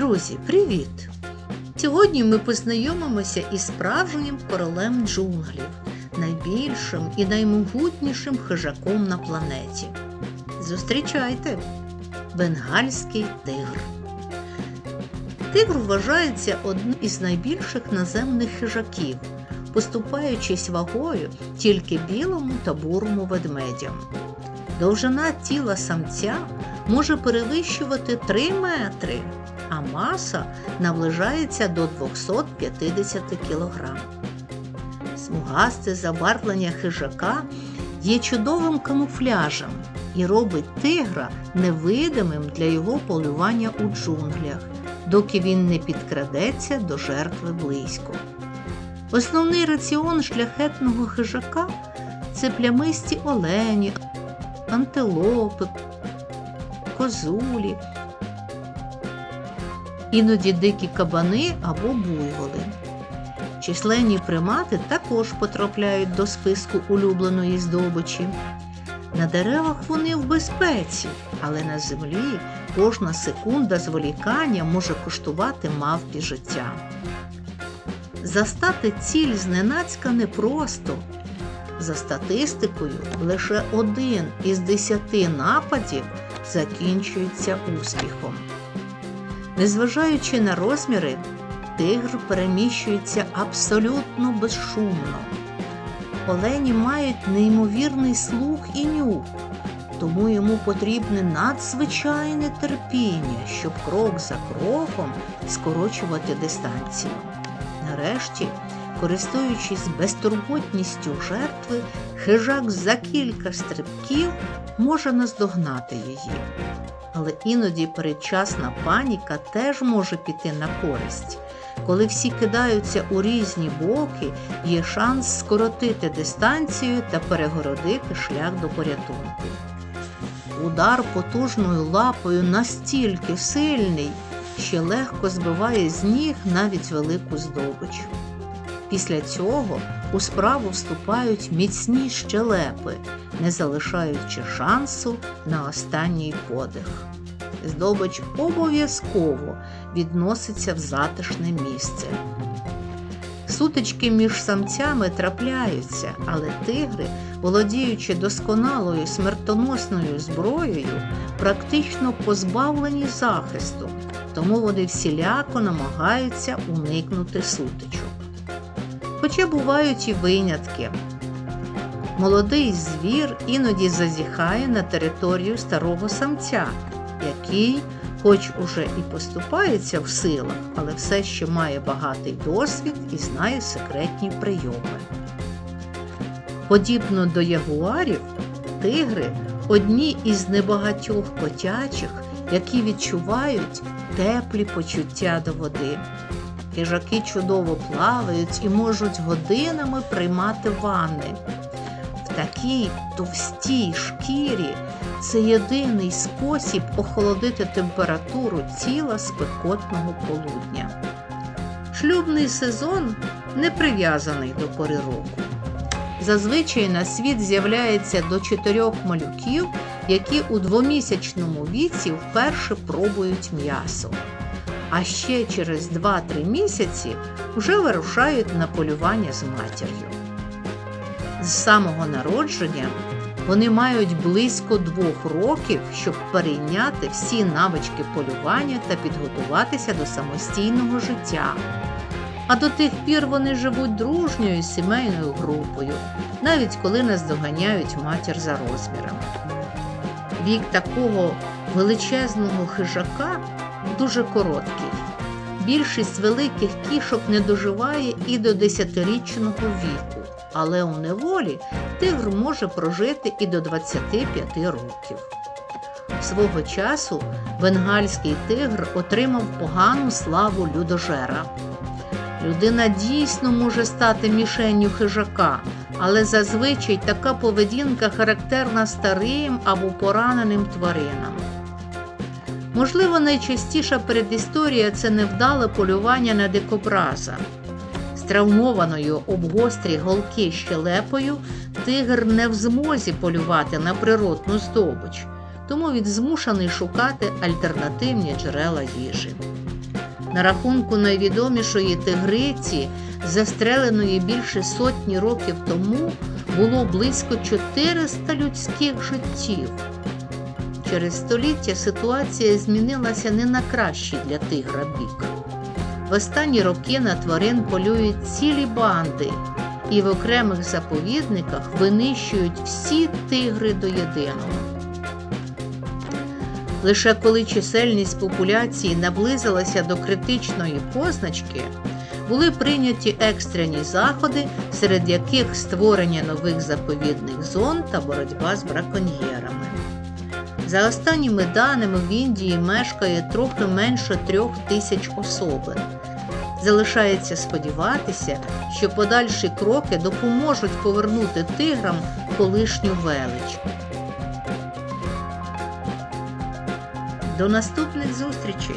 Друзі, привіт! Сьогодні ми познайомимося із справжнім королем джунглів, найбільшим і наймогутнішим хижаком на планеті. Зустрічайте! Бенгальський тигр. Тигр вважається одним із найбільших наземних хижаків, поступаючись вагою тільки білому та бурому ведмедям. Довжина тіла самця може перевищувати 3 метри, а маса наближається до 250 кг. Смугасте забарвлення хижака є чудовим камуфляжем і робить тигра невидимим для його полювання у джунглях, доки він не підкрадеться до жертви близько. Основний раціон шляхетного хижака це плямисті олені, антилопи, козулі, іноді дикі кабани або буйволи. Численні примати також потрапляють до списку улюбленої здобичі. На деревах вони в безпеці, але на землі кожна секунда зволікання може коштувати мавпі життя. Застати ціль зненацька непросто. За статистикою, лише один із десяти нападів закінчується успіхом. Незважаючи на розміри, тигр переміщується абсолютно безшумно. Олені мають неймовірний слух і нюх, тому йому потрібне надзвичайне терпіння, щоб крок за кроком скорочувати дистанцію. Нарешті, користуючись безтурботністю жертви, хижак за кілька стрибків може наздогнати її. Але іноді передчасна паніка теж може піти на користь. Коли всі кидаються у різні боки, є шанс скоротити дистанцію та перегородити шлях до порятунку. Удар потужною лапою настільки сильний, що легко збиває з ніг навіть велику здобич. Після цього у справу вступають міцні щелепи, не залишаючи шансу на останній подих. Здобич обов'язково відноситься в затишне місце. Сутички між самцями трапляються, але тигри, володіючи досконалою смертоносною зброєю, практично позбавлені захисту, тому вони всіляко намагаються уникнути сутичок. Хоча бувають і винятки. Молодий звір іноді зазіхає на територію старого самця, який, хоч уже і поступається в силах, але все ще має багатий досвід і знає секретні прийоми. Подібно до ягуарів, тигри одні із небагатьох котячих, які відчувають теплі почуття до води. Хижаки чудово плавають і можуть годинами приймати ванни. В такій товстій шкірі це єдиний спосіб охолодити температуру тіла спекотного полудня. Шлюбний сезон не прив'язаний до пори року. Зазвичай на світ з'являється до чотирьох малюків, які у двомісячному віці вперше пробують м'ясо а ще через 2-3 місяці вже вирушають на полювання з матір'ю. З самого народження вони мають близько двох років, щоб перейняти всі навички полювання та підготуватися до самостійного життя. А до тих пір вони живуть дружньою сімейною групою, навіть коли наздоганяють матір за розмірами. Вік такого величезного хижака дуже короткий. Більшість великих кішок не доживає і до 10-річного віку, але у неволі тигр може прожити і до 25 років. Свого часу бенгальський тигр отримав погану славу людожера. Людина дійсно може стати мішенню хижака, але зазвичай така поведінка характерна старим або пораненим тваринам. Можливо, найчастіша передісторія це невдале полювання на дикобраза. З травмованою об гострі голки щелепою тигр не в змозі полювати на природну здобич, тому він змушений шукати альтернативні джерела їжі. На рахунку найвідомішої тигриці, застреленої більше сотні років тому, було близько 400 людських життів. Через століття ситуація змінилася не на кращий для тигра бік. В останні роки на тварин полюють цілі банди, і в окремих заповідниках винищують всі тигри до єдиного. Лише коли чисельність популяції наблизилася до критичної позначки, були прийняті екстрені заходи, серед яких створення нових заповідних зон та боротьба з браконьєрами. За останніми даними в Індії мешкає трохи менше трьох тисяч особин. Залишається сподіватися, що подальші кроки допоможуть повернути тиграм колишню велич. До наступних зустрічей!